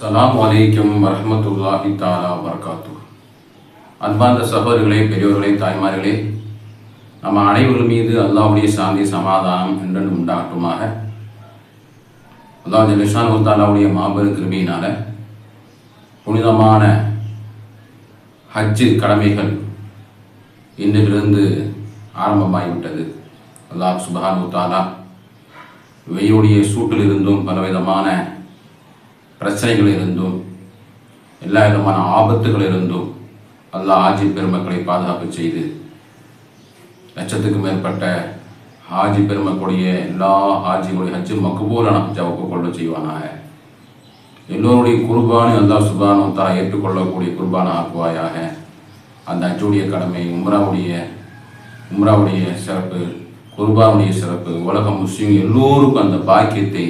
சலாம் வலைக்கம் வரமத்துல்லாஹி தாலா வரகாத்து அன்பார்ந்த சகோதரர்களே பெரியோர்களே தாய்மார்களே நம்ம அனைவர்கள் மீது அல்லாவுடைய சாந்தி சமாதானம் என்றென்று உண்டாகட்டுமாக. அல்லாஹ் ஜலிஷான் தாலாவுடைய மாபெரும் கிருமியினால புனிதமான ஹஜ்ஜு கடமைகள் இன்றிலிருந்து ஆரம்பமாகிவிட்டது. அல்லாஹ் சுபஹான் தாலா வெய்யுடைய சூட்டிலிருந்தும் பலவிதமான பிரச்சனைகள் இருந்தும் எல்லா விதமான ஆபத்துகள் இருந்தும் அல்லாஹ் ஆஜி பெருமக்களை பாதுகாப்பு செய்து லட்சத்துக்கு மேற்பட்ட ஹாஜி பெருமக்களுடைய எல்லா ஹாஜிகளுடைய ஹஜ்ஜு மக்குபூலான ஹஜ்ஜாவை கொள்ள செய்வானாக. எல்லோருடைய குர்பானை அல்லா சுபானும் தா ஏற்றுக்கொள்ளக்கூடிய குர்பான ஆக்குவாயாக. அந்த ஹஜ்ஜுடைய கடமை உம்ராவுடைய உம்ராவுடைய சிறப்பு குர்பானுடைய சிறப்பு உலக முஸ்லீம் எல்லோருக்கும் அந்த பாக்கியத்தை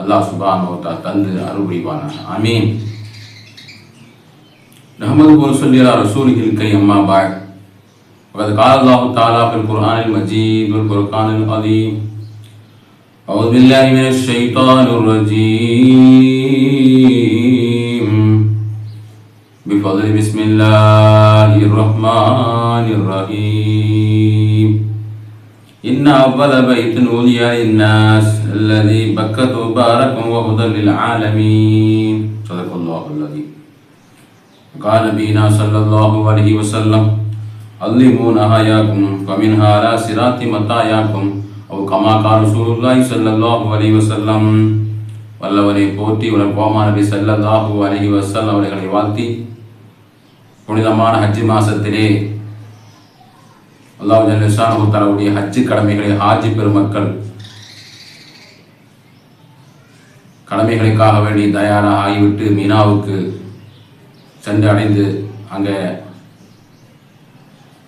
அல்லாஹ் சுபானு தா தந்து அருள்புரிவானாக ஆமீன் نحمده ونصلي على رسوله الكريم أما بعد وقد قال الله تعالى في القرآن المجيد والفرقان العظيم أعوذ بالله من الشيطان الرجيم بفضل بسم الله الرحمن الرحيم إن أول بيت ولي للناس الذي بكت مباركا وهدى للعالمين صدق الله العظيم قال نبينا صلى الله عليه وسلم علمون حياكم فمنها على صراط مطاياكم أو كما قال رسول الله صلى الله عليه وسلم வல்லவரை போற்றி உலர் கோமா நபி ஸல்லல்லாஹு அலைஹி வஸல்லம் அவர்களை வாழ்த்தி புனிதமான ஹஜ்ஜி மாசத்திலே அல்லாஹ் ஜல்லஷானு தஆலாவுடைய ஹஜ்ஜு கடமைகளை ஹாஜி பெருமக்கள் கடமைகளுக்காக வேண்டி தயாராக ஆகிவிட்டு மீனாவுக்கு சென்று அடைந்து அங்கே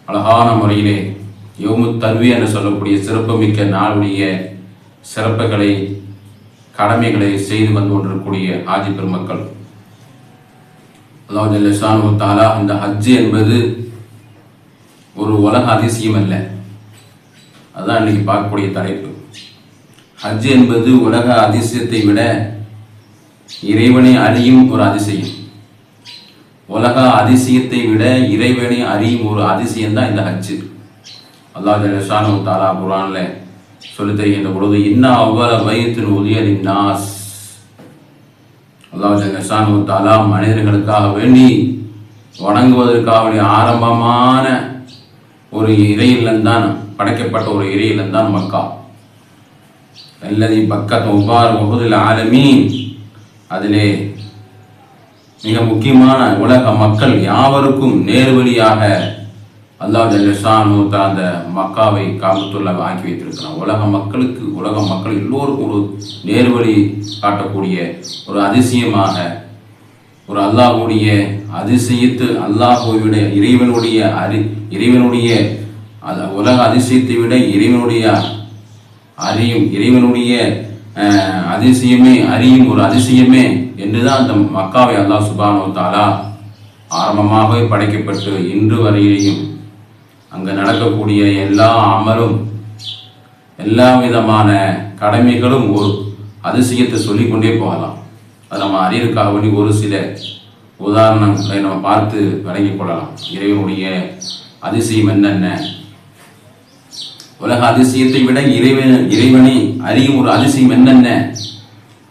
அழகான முறையிலே யோமு தன்வி என்று சொல்லக்கூடிய சிறப்புமிக்க நாளுடைய சிறப்புகளை கடமைகளை செய்து வந்து கொண்டிருக்கக்கூடிய ஆஜி பெருமக்கள். அதாவது ஜல்லஷானு தாலா இந்த ஹஜ்ஜு என்பது ஒரு உலக அதிசயம் அல்ல. அதுதான் இன்னைக்கு பார்க்கக்கூடிய தலைப்பு. ஹஜ் என்பது உலக அதிசயத்தை விட இறைவனை அறியும் ஒரு அதிசயம். உலக அதிசயத்தை விட இறைவனை அறியும் ஒரு அதிசயம் தான் இந்த ஹஜ்ஜு அல்லாஹ் ஜல்லஷானு தாலா குரான்ல சொல்லி தருகின்ற பொழுது இன்னா அவ்வள பயத்தின் உதயலின் நாஸ் அல்லாஹ் ஜல்லஷானு தாலா மனிதர்களுக்காக வேண்டி வணங்குவதற்காக வேண்டிய ஆரம்பமான ஒரு இறையிலந்தான் படைக்கப்பட்ட ஒரு இறையிலந்தான் மக்கா. அல்லது பக்கத் உபார் முகதில் ஆலமீன் அதிலே மிக முக்கியமான உலக மக்கள் யாவருக்கும் நேர்வழியாக அல்லாஹ் ஜல்லஷானு அந்த மக்காவை காபத்துள்ள ஆக்கி வைத்திருக்கிறான் உலக மக்களுக்கு உலக மக்கள் எல்லோருக்கும் ஒரு நேர்வழி காட்டக்கூடிய ஒரு அதிசயமாக ஒரு அல்லாஹுடைய அதிசயத்து அல்லாஹுடைய இறைவனுடைய அறி இறைவனுடைய உலக அதிசயத்தை விட இறைவனுடைய அறியும் இறைவனுடைய அதிசயமே அறியும் ஒரு அதிசயமே என்றுதான் அந்த மக்காவை அல்லாஹ் சுபானோ தாலா ஆரம்பமாகவே படைக்கப்பட்டு இன்று வரையிலையும் அங்கே நடக்கக்கூடிய எல்லா அமலும் எல்லா விதமான கடமைகளும் ஒரு அதிசயத்தை சொல்லிக்கொண்டே போகலாம். அது நம்ம அறிவுக்காக வேண்டி ஒரு சில உதாரணங்களை நம்ம பார்த்து வழங்கிக் கொள்ளலாம். இறைவனுடைய அதிசயம் என்னென்ன? உலக அதிசயத்தை விட இறைவன் இறைவனை அறியும் ஒரு அதிசயம் என்னென்ன?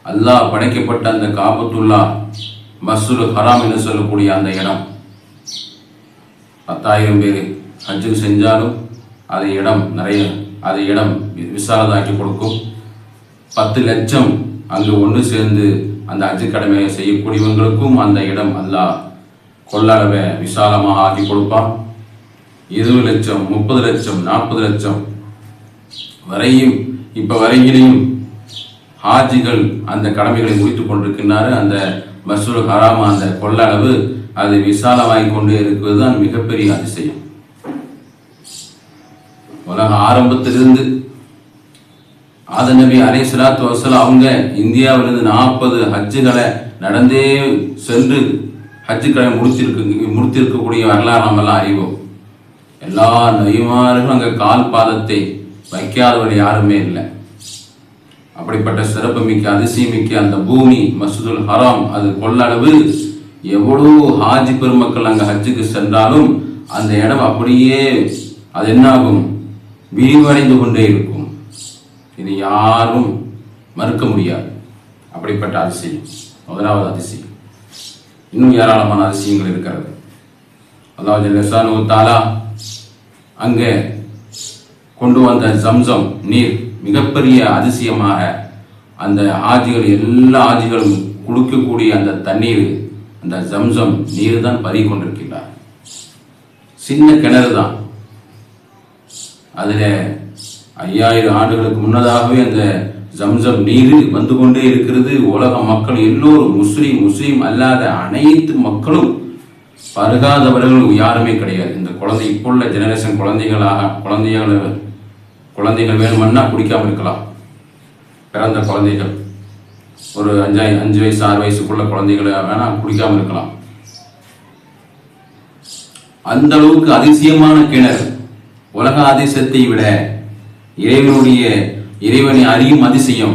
அல்லாஹ் படைக்கப்பட்ட அந்த காபத்துல்லா மஸ்ருல் ஹராம் என்று சொல்லக்கூடிய அந்த இடம். பத்தாயிரம் பேர் ஹஜ்ஜுக்கு செஞ்சாலும் அது இடம் நிறைய அது இடம் வி- விசாலதாக்கி கொடுக்கும். பத்து லட்சம் அங்கு ஒன்று சேர்ந்து அந்த ஹஜ்ஜு கடமையை செய்யக்கூடியவங்களுக்கும் அந்த இடம் அல்லாஹ் கொள்ளளவை விசாலமாக ஆக்கி கொடுப்பான். இருபது லட்சம் முப்பது லட்சம் நாற்பது லட்சம் வரையும் இப்போ வரையிலையும் ஹாஜிகள் அந்த கடமைகளை முடித்துக் கொண்டிருக்கின்றார். அந்த மசூல் ஹராம் அந்த கொள்ளளவு அது விசாலமாகி கொண்டே இருக்கிறது தான் மிகப்பெரிய அதிசயம். உலக ஆரம்பத்திலிருந்து ஆத நபி அலை சலாத்து அவங்க இந்தியாவிலிருந்து நாற்பது ஹஜ்ஜுகளை நடந்தே சென்று ஹஜ்ஜுக்களை முடிச்சிருக்கு முடித்திருக்கக்கூடிய வரலாறு நம்மெல்லாம் அறிவோம். எல்லா நபிமார்களும் அங்கே கால் பாதத்தை வைக்காதவர் யாருமே இல்லை. அப்படிப்பட்ட சிறப்புமிக்க அதிசயமிக்க அந்த பூமி மசூதுல் ஹராம் அது கொள்ளளவு. எவ்வளோ ஹாஜி பெருமக்கள் அங்கே ஹஜ்ஜுக்கு சென்றாலும் அந்த இடம் அப்படியே அது என்னாகும்? விரிவடைந்து கொண்டே இருக்கும். இது யாரும் மறுக்க முடியாது. அப்படிப்பட்ட அதிசயம். முதலாவது அதிசயம். இன்னும் ஏராளமான அதிசயங்கள் இருக்கிறது. அல்லாஹ் ஜல்லஷானு தாலா அங்கே கொண்டு வந்த ஜம்சம் நீர் மிகப்பெரிய அதிசயமாக அந்த ஆஜிகள் எல்லா ஆஜிகளும் குளிக்கக்கூடிய அந்த தண்ணீர் அந்த ஜம்சம் நீர் தான் பறி கொண்டிருக்கிறார் சின்ன கிணறு தான். அதில் ஐயாயிரம் ஆண்டுகளுக்கு முன்னதாகவே அந்த ஜம்சம் நீர் வந்து கொண்டே இருக்கிறது. உலக மக்கள் எல்லோரும் முஸ்லீம் முஸ்லீம் அல்லாத அனைத்து மக்களும் பருகாதவர்கள் யாருமே கிடையாது. இந்த குழந்தை இப்போ உள்ள ஜெனரேஷன் குழந்தைகளாக குழந்தைகள் குழந்தைகள் வேணுமன்னா குடிக்காம இருக்கலாம். பிறந்த குழந்தைகள். ஒரு அஞ்சு அஞ்சு வயசு ஆறு வயசுக்குள்ள குழந்தைகளை வேணா குடிக்காம இருக்கலாம். அந்த அளவுக்கு அதிசயமான கிணறு. உலக அதிசயத்தை விட இறைவனுடைய இறைவனை அறியும் அதிசயம்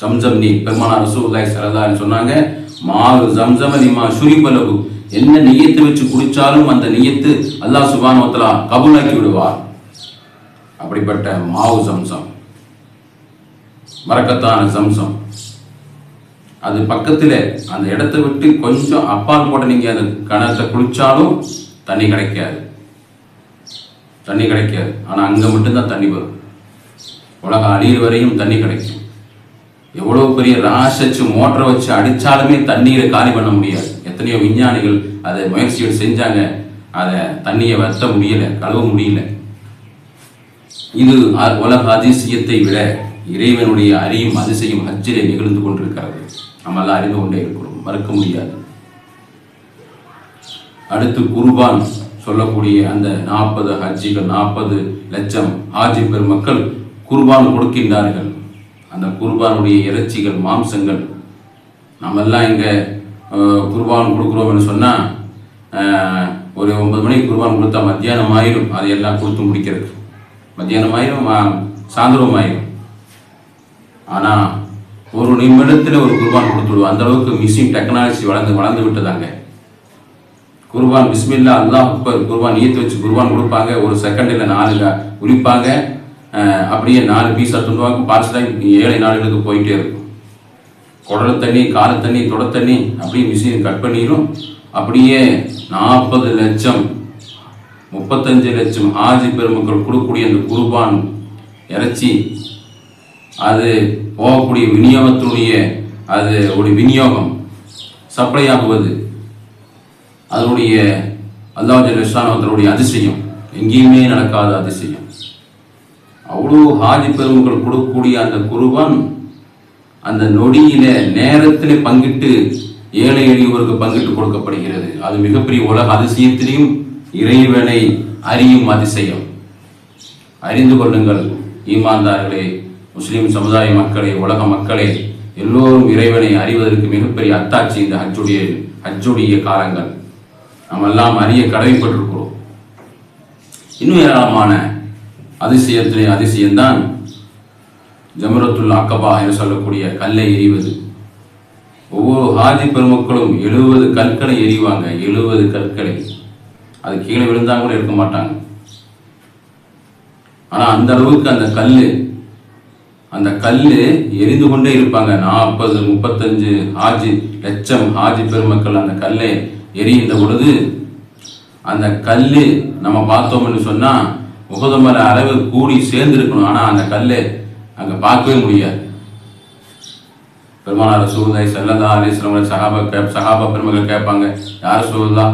ஜம்சம் நீர். பெருமானார் ரசூலுல்லாஹி சரதான்னு சொன்னாங்க மாவு ஜம்சம லிமா ஷுரிபலகு. என்ன நெய்யத்தை வச்சு குடிச்சாலும் அந்த நெய்யத்து அல்லாஹ் சுப்ஹானஹு கபுலாக்கி கபூலாக்கி விடுவார். அப்படிப்பட்ட மாவு சம்சம் மறக்கத்தான சம்சம். அது பக்கத்தில் அந்த இடத்த விட்டு கொஞ்சம் அப்பால் போட்டு நீங்க அந்த கிணத்தை குளிச்சாலும் தண்ணி கிடைக்காது. தண்ணி கிடைக்காது. ஆனால் அங்கே மட்டும்தான் தண்ணி வரும். உலக அழியிற வரையும் தண்ணி கிடைக்கும். எவ்வளோ பெரிய ராசச்சு மோட்டரை வச்சு அடித்தாலுமே தண்ணீரை காலி பண்ண முடியாது. எத்தனையோ விஞ்ஞானிகள் அதை முயற்சிகள் செஞ்சாங்க. அதை தண்ணியை வத்த முடியல கழுவ முடியல. இது அ- உலக அதிசயத்தை விட இறைவனுடைய அறியும் அதிசயம் ஹஜ்ஜிலே நிகழ்ந்து கொண்டிருக்கிறது. நம்மளால் அறிந்து கொண்டே இருக்கிறோம். மறுக்க முடியாது. அடுத்து குர்பான் சொல்லக்கூடிய அந்த நாற்பது ஹஜ்ஜிகள் நாற்பது லட்சம் ஹாஜி பெருமக்கள் குர்பான் கொடுக்கின்றார்கள். அந்த குர்பானுடைய இறைச்சிகள் மாம்சங்கள். நம்மெல்லாம் இங்கே குர்பான் கொடுக்குறோம்னு சொன்னால் ஒரு ஒன்பது மணிக்கு குர்பான் கொடுத்தா மத்தியானம் ஆயிரும். அதையெல்லாம் கொடுத்து முடிக்கிறது. மத்தியானம் ஆயிரும் சாயந்தரம் ஆயிரும் ஆனால் ஒரு நிமிடத்தில் ஒரு குர்பான் கொடுத்துடுவோம். அந்த அளவுக்கு மிஷின் டெக்னாலஜி வளர்ந்து வளர்ந்து விட்டதாங்க. குர்பான் பிஸ்மில்லா அல்லாஹ் அக்பர் குர்பான் ஈத்து வச்சு குர்பான் கொடுப்பாங்க. ஒரு செகண்டில் நாலு க- உரிப்பாங்க அப்படியே நாலு பீஸாக துண்டுவாங்க. பார்சலாக ஏழை நாடுகளுக்கு போயிட்டே இருக்கும். குடல் தண்ணி கால தண்ணி தண்ணி அப்படியே மிஷின் கட் பண்ணிடும் அப்படியே நாற்பது லட்சம் முப்பத்தஞ்சு லட்சம் ஆஜி பெருமக்கள் கொடுக்கக்கூடிய அந்த குர்பான் இறைச்சி அது போகக்கூடிய விநியோகத்தினுடைய அது ஒரு விநியோகம் சப்ளை ஆகுவது. அதனுடைய அல்லாஹ் அதிசயம். எங்கேயுமே நடக்காத அதிசயம். அவ்வளோ ஹாஜி பெருமக்கள் கொடுக்கக்கூடிய அந்த குருவான் அந்த நொடியில நேரத்தில் பங்கிட்டு ஏழை எளியவருக்கு பங்கிட்டு கொடுக்கப்படுகிறது. அது மிகப்பெரிய உலக அதிசயத்திலையும் இறைவனை அறியும் அதிசயம். அறிந்து கொள்ளுங்கள் ஈமான்தார்களே முஸ்லிம் சமுதாய மக்களே உலக மக்களே. எல்லோரும் இறைவனை அறிவதற்கு மிகப்பெரிய அத்தாட்சி இந்த ஹஜ்ஜுடைய ஹஜ்ஜுடைய காலங்கள். நாம் எல்லாம் அறிய கடமைப்பட்டிருக்கிறோம். இன்னும் ஏராளமான அதிசயத்திலே அதிசயம்தான் ஜமரத்துல் அக்கபா என்று சொல்லக்கூடிய கல்லை எறிவது. ஒவ்வொரு ஹாஜி பெருமக்களும் எழுபது கற்களை எறிவாங்க எழுபது கற்களை. அது கீழே விழுந்தா கூட இருக்க மாட்டாங்க. ஆனா அந்த அளவுக்கு அந்த கல்லு அந்த கல்லு எரிந்து கொண்டே இருப்பாங்க. நாற்பது முப்பத்தஞ்சு ஹாஜி லட்சம் ஹாஜி பெருமக்கள் அந்த கல்லை எரிகின்ற பொழுது அந்த கல்லு நம்ம பார்த்தோம்னு சொன்னா முகதமர அளவு கூடி சேர்ந்து இருக்கணும் ஆனா அந்த கல்லு அங்க பார்க்கவே முடியாது. பெருமானார் சூழ்நிலை செல்லதா அலிஸ்லாம் சகாபா கேப் சகாபா பெருமக்கள் கேட்பாங்க யார் சூழ்தா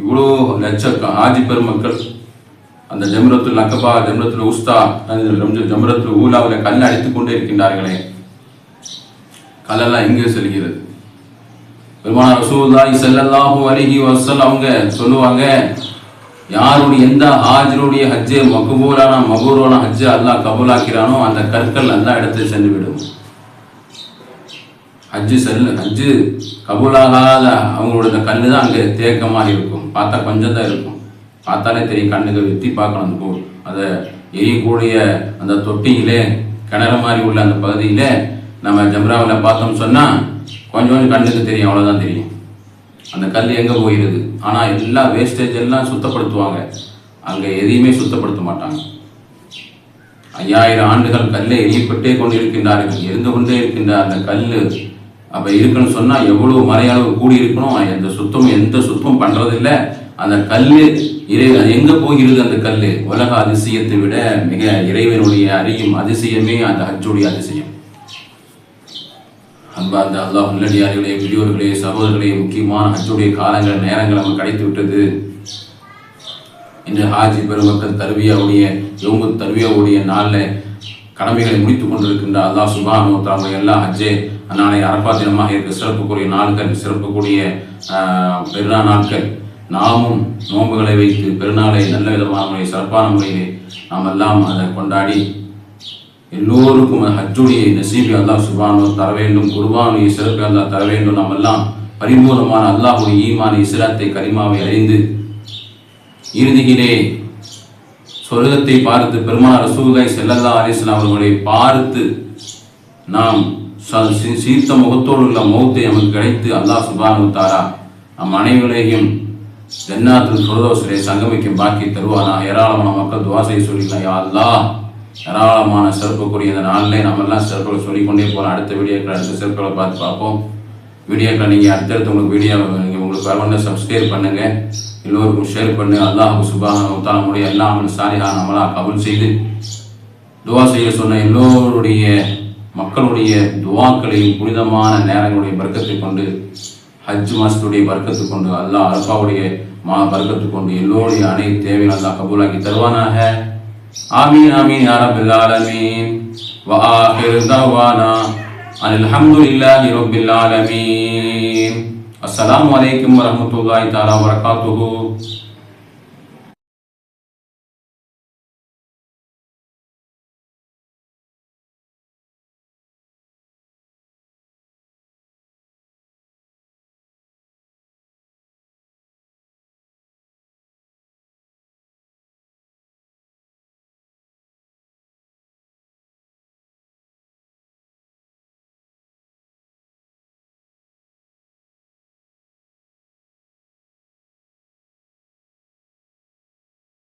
இவ்வளோ லட்ச ஆதி பெருமக்கள் அந்த ஜம்ரத்துல் அக்கபா ஜம்ரத்துல் உஸ்தா அந்த ஜம்ரத்துல் ஊலாவில் கல் அடித்துக் கொண்டே இருக்கின்றார்களே. கல்லெல்லாம் எங்கே செல்கிறது. பெருமான ரசூல்லாய் செல்லல்லாஹு அலைஹி வசல் அவங்க சொல்லுவாங்க யாருடைய எந்த ஹாஜருடைய ஹஜ்ஜு மகபூலான மகூரான ஹஜ்ஜு அல்லாஹ் கபூலாக்கிறானோ அந்த கற்கள் அந்த இடத்தில் சென்று விடும். ஹஜ்ஜு செல்ல ஹஜ்ஜு கபூலாகாத அவங்களோட கண்ணு தான் அங்கே தேக்கமாக இருக்கும். பார்த்தா கொஞ்சம் தான் இருக்கும். பார்த்தாலே தெரியும் கண்ணுக்கு வெத்தி பார்க்கணும் அந்த போ அதை எரியக்கூடிய அந்த தொட்டியிலே கிணறு மாதிரி உள்ள அந்த பகுதியில் நம்ம ஜம்ராவில் பார்த்தோம் சொன்னால் கொஞ்சம் கொஞ்சம் கண்ணுக்கு தெரியும் அவ்வளோதான் தெரியும். அந்த கல் எங்கே போயிடுது ஆனால் எல்லா வேஸ்டேஜ் எல்லாம் சுத்தப்படுத்துவாங்க. அங்கே எதையுமே சுத்தப்படுத்த மாட்டாங்க. ஐயாயிரம் ஆண்டுகள் கல்லை எரியப்பட்டே கொண்டு இருக்கின்றார்கள் இருந்து கொண்டே இருக்கின்ற அந்த கல் அப்போ இருக்குன்னு சொன்னால் எவ்வளவு மறையளவு கூடி இருக்கணும் எந்த சுத்தம் எந்த சுத்தமும் பண்ணுறதில்ல அந்த கல் இறை அது எங்கே போகிறது அந்த கல் உலக அதிசயத்தை விட மிக இறைவனுடைய அறியும் அதிசயமே அந்த ஹஜ்ஜுடைய அதிசயம். அன்பார்ந்த அல்லாஹ் நல்லடியார்களே பெரியோர்களே சகோதரர்களே முக்கியமான ஹஜ்ஜுடைய காலங்கள் நேரங்கள் நமக்கு கிடைத்து விட்டது. இன்று ஹாஜி பெருமக்கள் தருவியாவுடைய யோமு தருவியாவுடைய நாளில் கடமைகளை முடித்துக் கொண்டிருக்கின்ற அல்லாஹ் சுபானு தம்முடைய எல்லா ஹஜ்ஜே நாளை அரபா தினமாக இருக்க. சிறப்புக்குரிய நாட்கள் சிறப்புக்கூடிய ஆஹ், பெருநாள் நாட்கள். நாமும் நோன்புகளை வைத்து பெருநாளை நல்ல விதமான முறை சிறப்பான முறையிலே நாம் எல்லாம் அதை கொண்டாடி எல்லோருக்கும் அந்த ஹஜ்ஜுடைய நசீபி அல்லாஹ் சுபானோ தர வேண்டும். குர்பானுடைய சிறப்பை அல்லா தர வேண்டும். நாம் எல்லாம் பரிபூர்ணமான அல்லாஹுடைய ஈமான் இஸ்லாத்தை கரிமாவை அறிந்து இறுதியிலே சொர்க்கத்தை பார்த்து பெருமாள் ரசூலுல்லாஹி செல்லல்லா அலிஸ்லாம் அவர்களை பார்த்து நாம் சீர்த்த முகத்தோடு உள்ள மௌத்தை நமக்கு கிடைத்து அல்லாஹ் சுபானு தாரா நம் அனைவரையும் ஜன்னாத்தில் சுரதோசரை சங்கமிக்கும் பாக்கி தருவானா ஏராளமான மக்கள் துவாசையை சொல்லிக்கலாம் யா அல்லாஹ் ஏராளமான சிறப்புக்குரிய இந்த நாளிலே நம்ம எல்லாம் சிறப்புகளை சொல்லிக்கொண்டே போகலாம் அடுத்த வீடியோக்கள் அடுத்த சிறப்புகளை பார்த்து பார்ப்போம். வீடியோக்களை நீங்கள் அடுத்தடுத்து உங்களுக்கு வீடியோ நீங்கள் உங்களுக்கு பரவாயில்ல சப்ஸ்கிரைப் பண்ணுங்கள் எல்லோருக்கும் ஷேர் பண்ணு. அல்லாஹ் சுபான நம்முடைய எல்லா அமல் சாலிஹா நம்மளாக கபூல் செய்து துவா செய்ய சொன்ன எல்லோருடைய மக்களுடைய துவாக்களையும் புனிதமான நேரங்களுடைய பர்க்கத்தை கொண்டு ஹஜ் மாசத்துடைய பர்க்கத்தை கொண்டு அல்லாஹ் அரபாவுடைய மா பர்க்கத்தை கொண்டு எல்லோருடைய அனைத்து தேவையும் அல்லாஹ் கபூலாக்கி தருவானாக ஆமீன் ஆமீன் யா ரப்பல் ஆலமீன் وآخر دعوانا أن الحمد لله رب العالمين السلام عليكم ورحمة الله تعالى وبركاته